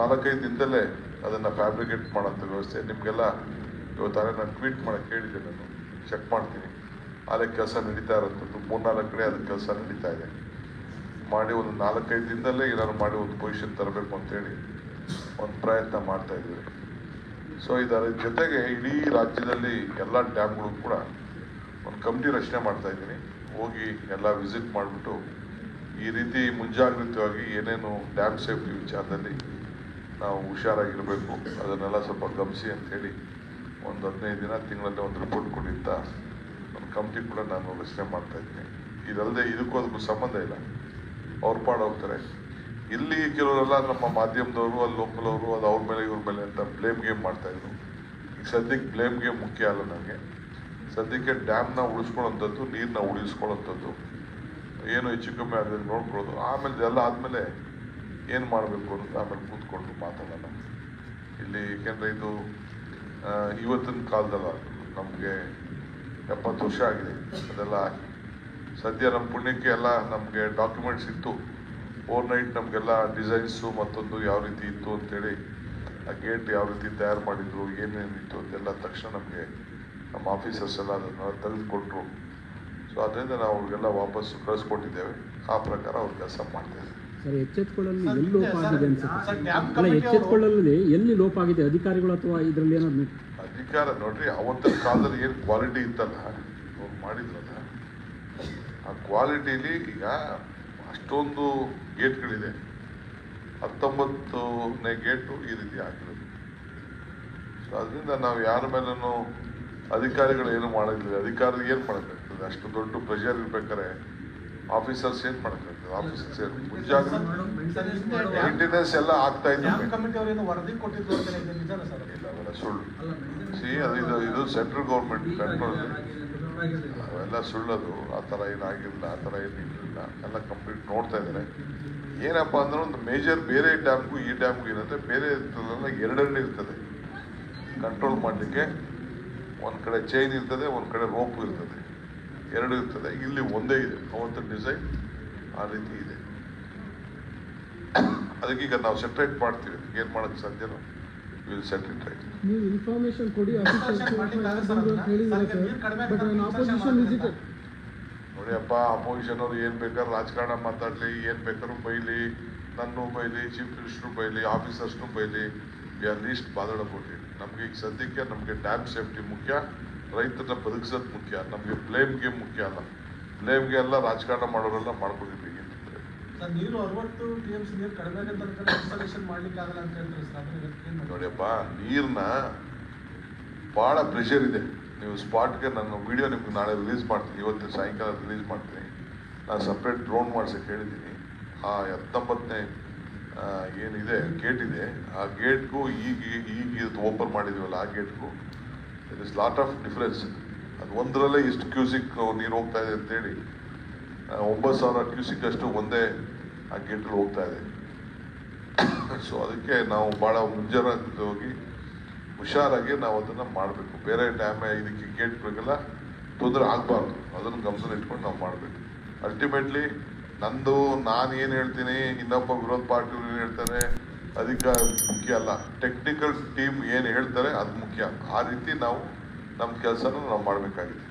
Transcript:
ನಾಲ್ಕೈದು ದಿನದಲ್ಲೇ ಅದನ್ನು ಫ್ಯಾಬ್ರಿಕೇಟ್ ಮಾಡೋಂಥ ವ್ಯವಸ್ಥೆ. ನಿಮಗೆಲ್ಲ ಇವತ್ತಾರೆ ನಾನು ಟ್ವೀಟ್ ಮಾಡೋಕ್ಕೆ ಹೇಳಿದ್ದೆ ನಾನು. ಚೆಕ್ ಮಾಡ್ತೀನಿ. ಅಲ್ಲೇ ಕೆಲಸ ನಡೀತಾ ಇರೋಂಥದ್ದು. ಮೂರ್ನಾಲ್ಕು ಕಡೆ ಅದಕ್ಕೆ ಕೆಲಸ ನಡೀತಾ ಇದೆ. ಮಾಡಿ ಒಂದು ನಾಲ್ಕೈದು ದಿನದಲ್ಲೇ ಏನಾದ್ರು ಮಾಡಿ ಒಂದು ಪೊಸಿಷನ್ ತರಬೇಕು ಅಂತೇಳಿ ಒಂದು ಪ್ರಯತ್ನ ಮಾಡ್ತಾ ಇದ್ದೀವಿ. ಸೊ ಇದರ. ಜೊತೆಗೆ ಇಡೀ ರಾಜ್ಯದಲ್ಲಿ ಎಲ್ಲ ಡ್ಯಾಮ್ಗಳು ಕೂಡ ಒಂದು ಕಮಿಟಿ ರಚನೆ ಮಾಡ್ತಾ ಇದ್ದೀನಿ. ಹೋಗಿ ಎಲ್ಲ ವಿಸಿಟ್ ಮಾಡಿಬಿಟ್ಟು ಈ ರೀತಿ ಮುಂಜಾಗ್ರತೆಯಾಗಿ ಏನೇನು ಡ್ಯಾಮ್ ಸೇಫ್ಟಿ ವಿಚಾರದಲ್ಲಿ ನಾವು ಹುಷಾರಾಗಿರಬೇಕು. ಅದನ್ನೆಲ್ಲ ಸ್ವಲ್ಪ ಗಮನಿಸಿ ಅಂತೇಳಿ ಒಂದು ಹದಿನೈದು ದಿನ, ತಿಂಗಳಲ್ಲಿ ಒಂದು ರಿಪೋರ್ಟ್ ಅಂತ ಒಂದು ಕಂಪ್ನಿ ಕೂಡ ನಾನು ರಚನೆ ಮಾಡ್ತಾ ಇದ್ದೀನಿ. ಇದಲ್ಲದೆ ಇದಕ್ಕೂ ಅದಕ್ಕೂ ಸಂಬಂಧ ಇಲ್ಲ. ಅವ್ರು ಪಾಡೋಗ್ತಾರೆ ಇಲ್ಲಿ ಕೆಲವರೆಲ್ಲ ನಮ್ಮ ಮಾಧ್ಯಮದವರು, ಅಲ್ಲಿ ಲೋಕಲ್ ಅವರು ಅದು ಅವ್ರ ಮೇಲೆ, ಇವ್ರ ಮೇಲೆ ಅಂತ ಬ್ಲೇಮ್ ಗೇಮ್ ಮಾಡ್ತಾ ಇದ್ರು. ಈಗ ಸದ್ಯಕ್ಕೆ ಬ್ಲೇಮ್ ಗೇಮ್ ಮುಖ್ಯ ಅಲ್ಲ ನನಗೆ. ಸದ್ಯಕ್ಕೆ ಡ್ಯಾಮ್ನ ಉಳಿಸ್ಕೊಳ್ಳೋಂಥದ್ದು ನೀರನ್ನ ಉಳಿಸ್ಕೊಳ್ಳೋಂಥದ್ದು ಏನು ಹೆಚ್ಚು ಕಮ್ಮಿ ಆಗದೆ ನೋಡ್ಕೊಳ್ಳೋದು. ಆಮೇಲೆ ಎಲ್ಲ ಆದಮೇಲೆ ಏನು ಮಾಡಬೇಕು ಅಂತ ಆಮೇಲೆ ಕೂತ್ಕೊಂಡು. ಇಲ್ಲಿ ಏಕೆಂದರೆ ಇದು ಇವತ್ತಿನ ಕಾಲದಲ್ಲ, ನಮಗೆ ಎಪ್ಪತ್ತು ವರ್ಷ ಆಗಿದೆ. ಅದೆಲ್ಲ ಸದ್ಯ ನಮ್ಮ ಪುಣ್ಯಕ್ಕೆ ಎಲ್ಲ ನಮಗೆ ಡಾಕ್ಯುಮೆಂಟ್ಸ್ ಇತ್ತು. ಓವರ್ ನೈಟ್ ನಮಗೆಲ್ಲ ಡಿಸೈನ್ಸು ಮತ್ತೊಂದು ಯಾವ ರೀತಿ ಇತ್ತು ಅಂತೇಳಿ, ಆ ಗೇಟ್ ಯಾವ ರೀತಿ ತಯಾರು ಮಾಡಿದ್ರು ಏನೇನಿತ್ತು ಅದೆಲ್ಲ ತಕ್ಷಣ ನಮಗೆ ನಮ್ಮ ಆಫೀಸರ್ಸ್ ಎಲ್ಲ ಅದನ್ನು ತೆಗೆದುಕೊಟ್ರು ಸೊ ಅದರಿಂದ ನಾವು ಅವ್ರಿಗೆಲ್ಲ ವಾಪಸ್ಸು ಕಳಿಸ್ಕೊಟ್ಟಿದ್ದೇವೆ. ಆ ಪ್ರಕಾರ ಅವ್ರು ಕೆಲಸ ಮಾಡ್ತಾಯಿದ್ದೀವಿ ಸರ್ ಎಚ್ಚೆತ್ಕೊಳ್ಳಲು ಎಲ್ಲಿ ಲೋಪ ಆಗಿದೆ ಅನ್ಸುತ್ತೆ. ಅಲ್ಲ ಎಚ್ಚೆತ್ಕೊಳ್ಳಲ್ಲಿ ಎಲ್ಲಿ ಲೋಪ ಆಗಿದೆ ಅಧಿಕಾರಿಗಳು ಅಥವಾ ಇದರಲ್ಲಿ ಏನಾದ್ರು ಅಧಿಕಾರ ನೋಡ್ರಿ ಅವತ್ತಿನ ಕಾಲದಲ್ಲಿ ಏನು ಕ್ವಾಲಿಟಿ ಇತ್ತಲ್ಲ? ಅವ್ರು ಮಾಡಿದ್ರಲ್ಲ. ಆ ಕ್ವಾಲಿಟಿಲಿ ಈಗ ಅಷ್ಟೊಂದು ಗೇಟ್ಗಳಿದೆ. ಹತ್ತೊಂಬತ್ತನೇ ಗೇಟು ಈ ರೀತಿ ಆಗಿರೋದು ಸೊ ಅದರಿಂದ ನಾವು ಯಾರ ಮೇಲೂ ಅಧಿಕಾರಿಗಳು ಏನು ಮಾಡೋದಿಲ್ಲ ಅಧಿಕಾರಿ ಏನು ಮಾಡಬೇಕಾಗ್ತದೆ ಅಷ್ಟು ದೊಡ್ಡ ಪ್ರೆಷರ್ ಇರ್ಬೇಕಾದ್ರೆ ಆಫೀಸರ್ಸ್ ಸೇರ್ ಮಾಡ್ಕೊಂಡು ಆಫೀಸಲ್ಲಿ ಸೇರ್ ಮುಂಜಾಗ್ರತೆ ಮೇಂಟೆನೆನ್ಸ್ ಎಲ್ಲ ಆಗ್ತಾ ಅವರೇನು ವರದಿ ಕೊಟ್ಟಿದ್ರು ಅಂತ ಇದು ನಿಜಾನ ಸರ್ ಇಲ್ಲ ಅವೆಲ್ಲ ಸುಳ್ಳು. ಸಿ ಅದು ಇದು ಇದು ಸೆಂಟ್ರಲ್ ಗೌರ್ಮೆಂಟ್ ಕಂಟ್ರೋಲ್ ಅವೆಲ್ಲ ಸುಳ್ಳದು ಆ ಥರ ಏನಾಗಿರಲಿಲ್ಲ ಆ ಥರ ಏನು ಇರಲಿಲ್ಲ ಎಲ್ಲ ಕಂಪ್ಲೀಟ್ ನೋಡ್ತಾ ಇದ್ದಾರೆ. ಏನಪ್ಪ ಅಂದ್ರೆ ಒಂದು ಮೇಜರ್ ಬೇರೆ ಡ್ಯಾಮ್ಗೂ ಈ ಡ್ಯಾಮ್ಗೂ ಏನಂದ್ರೆ ಬೇರೆ ಇರ್ತದಲ್ಲ ಎರಡೆರಡು ಇರ್ತದೆ. ಕಂಟ್ರೋಲ್ ಮಾಡಲಿಕ್ಕೆ. ಒಂದು ಕಡೆ ಚೈನ್ ಇರ್ತದೆ ಒಂದು ಕಡೆ ರೋಪ್ ಇರ್ತದೆ. ಎರಡು ಇರ್ತದೆ. ಇಲ್ಲಿ ಒಂದೇ ಇದೆ. ಅವತ್ತು ಡಿಸೈನ್ ಆ ರೀತಿ ಇದೆ. ಅದಕ್ಕೀಗ ನಾವು ಸೆಟ್ರೇಟ್ ಮಾಡ್ತೀವಿ. ಏನು ಮಾಡೋಕ್ಕೆ ಸಾಧ್ಯನೋ ವಿಲ್ ಸೆಟ್ ಇಟ್ ರೈಟ್ ನೀವು ಇನ್ಫಾರ್ಮೇಶನ್ ಕೊಡಿ Construction ಮಾಡ್ಲಿಕ್ಕೆ ಸರ್ ಬಂದು ಅಂತ ಹೇಳಿದ್ರೆ ಅದನ್ನ. ನೀರು ಕಡಿಮೆ ಸರ್ ಬಟ್ ಆಗ್ತದೆ, ನಾನು construction ಆಪೋಸಿಷನ್ ಮಾಡ್ಲಿಕ್ಕೆ ನೋಡಿ ಅಪ್ಪ ಅಪೋಸಿಷನ್ ಅವ್ರು ಏನು ಬೇಕಾದ್ರೂ ರಾಜಕಾರಣ ಮಾತಾಡಲಿ ಏನು ಬೇಕಾದ್ರೂ ಬೈಲಿ ನನ್ನೂ ಬೈಲಿ ಚೀಫ್ ಮಿನಿಸ್ಟ್ರು ಬೈಲಿ ಆಫೀಸರ್ಸ್ನು ಬೈಲಿ ವಿ ಆರ್ ಲೀಸ್ಟ್ ಬಾದಳಬಹುದು ನಮಗೆ ಈಗ ಸದ್ಯಕ್ಕೆ ನಮಗೆ ಡ್ಯಾಮ್ ಸೇಫ್ಟಿ ಮುಖ್ಯ. ರೈತರನ್ನ ಬದುಕಿಸೋದು ಮುಖ್ಯ ನಮಗೆ ಬ್ಲೇಮ್ ಗೇಮ್ ಮುಖ್ಯ ಅಲ್ಲ. ಬ್ಲೇಮ್ಗೆ ಎಲ್ಲ ರಾಜಕಾರಣ ಮಾಡೋರೆಲ್ಲ ಮಾಡ್ಕೊಂಡಿದ್ದೀವಿ ಸರ್ ನೀರು ಅರವತ್ತು ಟಿ ಎಂ ಸಿ ನೀರು ಕಡಿಮೆ ಆಗಂತ ಇನ್ಸ್ಟಾಲೇಷನ್ ಮಾಡ್ಲಿಕ್ಕೆ ಆಗಲ್ಲ ಅಂತ ಹೇಳ್ತಾರೆ ಸರ್? ಅದನ್ನ ಏನ್ ಮಾಡ್ಬೇಕು? ನೋಡಿಯಪ್ಪ ನೀರನ್ನ ಭಾಳ ಪ್ರೆಷರ್ ಇದೆ. ನೀವು ಸ್ಪಾಟ್ಗೆ ನಾನು ವಿಡಿಯೋ ನಿಮ್ಗೆ ನಾಳೆ ರಿಲೀಸ್ ಮಾಡ್ತೀನಿ ಇವತ್ತು ಸಾಯಂಕಾಲ ರಿಲೀಸ್ ಮಾಡ್ತೀನಿ. ನಾನು ಸಪ್ರೇಟ್ ಡ್ರೋನ್ ಮಾಡ್ಸಕ್ಕೆ ಹೇಳಿದ್ದೀನಿ. ಆ ಹತ್ತೊಂಬತ್ತನೇ ಏನಿದೆ ಗೇಟ್ ಇದೆ. ಆ ಗೇಟ್ಗೂ ಈಗ ಈಗ ಓಪನ್ ಮಾಡಿದ್ದೀವಲ್ಲ ಆ ಗೇಟ್ಗೂ it is lot of difference ಅದು ಒಂದರಲ್ಲೇ ಇಷ್ಟು ಕ್ಯೂಸಿಕ್ ನೀರು ಹೋಗ್ತಾ ಇದೆ ಅಂತೇಳಿ ಒಂಬತ್ತು ಸಾವಿರ ಕ್ಯೂಸಿಕ್ ಅಷ್ಟು ಒಂದೇ ಆ ಗೇಟಲ್ಲಿ ಹೋಗ್ತಾ ಇದೆ. ಸೊ ಅದಕ್ಕೆ ನಾವು ಭಾಳ ಹೋಗಿ ಹುಷಾರಾಗಿ ನಾವು ಅದನ್ನು ಮಾಡಬೇಕು. ಬೇರೆ ಡ್ಯಾಮ್ ಇದಕ್ಕೆ ಗೇಟ್ಗಳಿಗೆಲ್ಲ ತೊಂದರೆ ಆಗಬಾರ್ದು. ಅದನ್ನು ಗಮನ ಇಟ್ಕೊಂಡು ನಾವು ಮಾಡಬೇಕು. ಅಲ್ಟಿಮೇಟ್ಲಿ ನಂದು ನಾನು ಏನು ಹೇಳ್ತೀನಿ, ಇನ್ನೊಬ್ಬ ವಿರೋಧ ಪಾರ್ಟಿಯವ್ರು ಏನು ಹೇಳ್ತಾರೆ ಅದಕ್ಕೆ ಮುಖ್ಯ ಅಲ್ಲ. ಟೆಕ್ನಿಕಲ್ ಟೀಮ್ ಏನು ಹೇಳ್ತಾರೆ ಅದು ಮುಖ್ಯ. ಆ ರೀತಿ ನಾವು ನಮ್ಮ ಕೆಲಸನ ನಾವು ಮಾಡಬೇಕಾಗಿದೆ